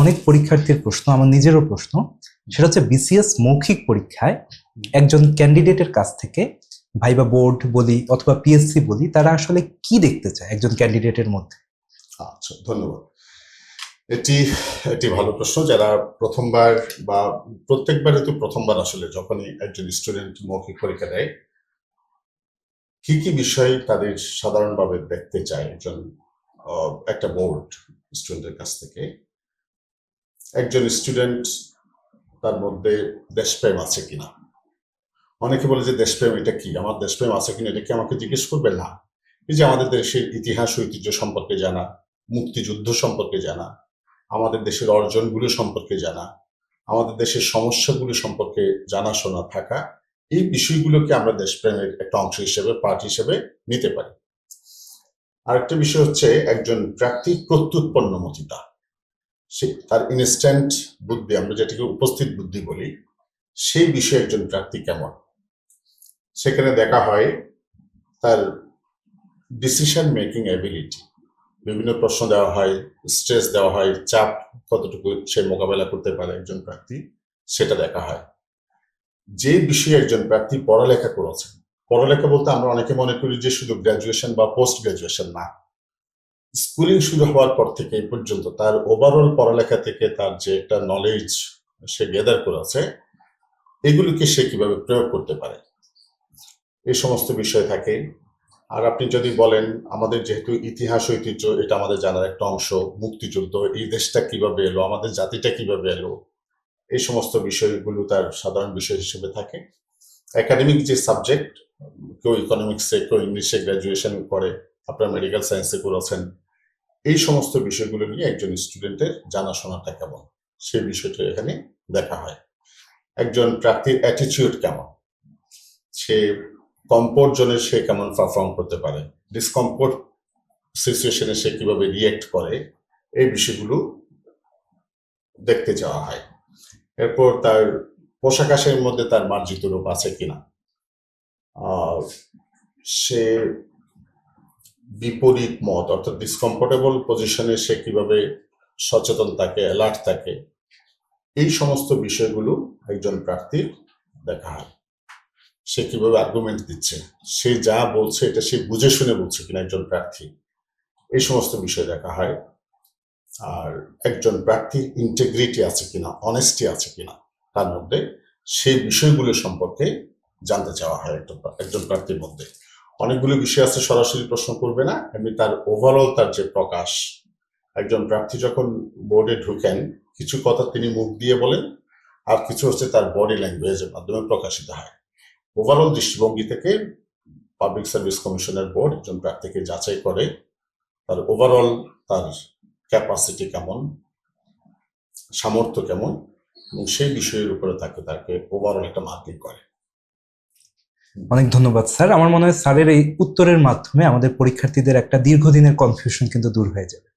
অনেক পরীক্ষার্থীর প্রশ্ন, আমার নিজেরও প্রশ্ন, সেটা হচ্ছে বিসিএস মৌখিক পরীক্ষায় একজন ক্যান্ডিডেটের কাছ থেকে ভাইবা বোর্ড বলি অথবা পিএসসি বলি, তারা আসলে কি দেখতে চায় একজন ক্যান্ডিডেটের মধ্যে? আচ্ছা ধন্যবাদ। এটি একটি ভালো প্রশ্ন, যারা প্রথমবার বা প্রত্যেকবারে তো প্রথমবার আসলে যখনই একজন স্টুডেন্ট মৌখিক পরীক্ষা দেয়, কি কি বিষয় তাদের সাধারণভাবে দেখতে চায় একজন একটা বোর্ড স্টুডেন্টের কাছ থেকে? একজন স্টুডেন্ট তার মধ্যে দেশপ্রেম আছে কিনা? অনেকে বলে যে দেশপ্রেম এটা কি? আমার দেশপ্রেম আছে কিনা? এটা কি আমাকে জিজ্ঞেস করবে? না। এই যে আমাদের দেশের ইতিহাস, ঐতিহ্য সম্পর্কে জানা, মুক্তিযুদ্ধ সম্পর্কে জানা, আমাদের দেশের অর্জনগুলো সম্পর্কে জানা, আমাদের দেশের সমস্যাগুলো সম্পর্কে জানাশোনা থাকা, এই বিষয়গুলোকে আমরা দেশপ্রেমের একটা অংশ হিসেবে পার্ট হিসেবে নিতে পারি। আরেকটা বিষয় হচ্ছে একজন প্রাকৃতিক প্রত্যুৎপন্নমতিতা সে তার ইনস্ট্যান্ট বুদ্ধি, আমরা যেটাকে উপস্থিত বুদ্ধি বলি, সেই বিষয়ে একজন প্রার্থী কেমন? সেখানে দেখা হয় তার ডিসিশন মেকিং অ্যাবিলিটি বিভিন্ন প্রশ্ন দেওয়া হয় স্ট্রেস দেওয়া হয়, চাপ কতটুকু সে মোকাবেলা করতে পারে একজন প্রার্থী, সেটা দেখা হয়। যে বিষয়ে একজন প্রার্থী পড়ালেখা করেছেন, পড়ালেখা বলতে আমরা অনেকে মনে করি যে শুধু গ্রাজুয়েশন বা পোস্ট গ্রাজুয়েশন না স্কুলিং শুরু হওয়ার পর থেকে এই পর্যন্ত তার ওভারঅল পড়ালেখা থেকে তার যে একটা নলেজ সে গেদার করেছে এগুলিকে সে কীভাবে প্রয়োগ করতে পারে? এই সমস্ত বিষয় থাকে। আর আপনি যদি বলেন, আমাদের যেহেতু ইতিহাস ঐতিহ্য, এটা আমাদের জানার একটা অংশ, মুক্তিযুদ্ধ, এই দেশটা কীভাবে এলো, আমাদের জাতিটা কীভাবে এলো, এই সমস্ত বিষয়গুলো তার সাধারণ বিষয় হিসেবে থাকে। একাডেমিক যে সাবজেক্ট কেউ ইকোনমিক্সে কেউ ইংলিশে গ্রাজুয়েশন করে, আপনার মেডিকেল সায়েন্সে করেছেন এই সমস্ত বিষয়গুলো নিয়ে একজন স্টুডেন্টের জানাশোনাটা কেমন? সেই বিষয়টা এখানে দেখা হয়। একজন প্রার্থীর অ্যাটিটিউড কেমন? সে কমফোর্ট জোনে সে কেমন পারফর্ম করতে পারে? ডিসকম্পোর্ট সিচুয়েশনে সে কীভাবে রিয়েক্ট করে? এই বিষয়গুলো দেখতে যাওয়া হয়। এরপর তার পোশাক আশের মধ্যে তার মার্জিত রূপ আছে কিনা? সে বিপরীত মত, অর্থাৎ ডিসকমফোর্টেবল পজিশনে সে কীভাবে সচেতন থাকে অ্যালার্ট থাকে, এই সমস্ত বিষয়গুলো একজন প্রার্থীর দেখা হয়। সে কীভাবে আর্গুমেন্ট দিচ্ছে, সে যা বলছে এটা সে বুঝে শুনে বলছে কিনা একজন প্রার্থী, এই সমস্ত বিষয় দেখা হয়। আর একজন প্রার্থীর ইন্টেগ্রিটি আছে কিনা অনেস্টি আছে কিনা, তার মধ্যে সেই বিষয়গুলো সম্পর্কে জানতে চাওয়া হয় একজন প্রার্থীর মধ্যে। অনেকগুলো বিষয় আছে, সরাসরি প্রশ্ন করবে না। এমনি তার ওভারঅল তার যে প্রকাশ, একজন প্রার্থী যখন বোর্ডে ঢুকেন, কিছু কথা তিনি মুখ দিয়ে বলেন আর কিছু হচ্ছে তার বডি ল্যাঙ্গুয়েজের মাধ্যমে প্রকাশিত হয়। ওভারঅল দৃষ্টিভঙ্গি থেকে পাবলিক সার্ভিস কমিশনের বোর্ড একজন প্রার্থীকে যাচাই করে তার ওভারঅল তার ক্যাপাসিটি কেমন, সামর্থ্য কেমন এবং সেই বিষয়ের উপরে তাকে তাকে ওভারঅল একটা মার্কিং করে। অনেক ধন্যবাদ, স্যার। আমার মনে হয় স্যারের এই উত্তরের মাধ্যমে আমাদের পরীক্ষার্থীদের একটা দীর্ঘদিনের কনফিউশন কিন্তু দূর হয়ে যাবে।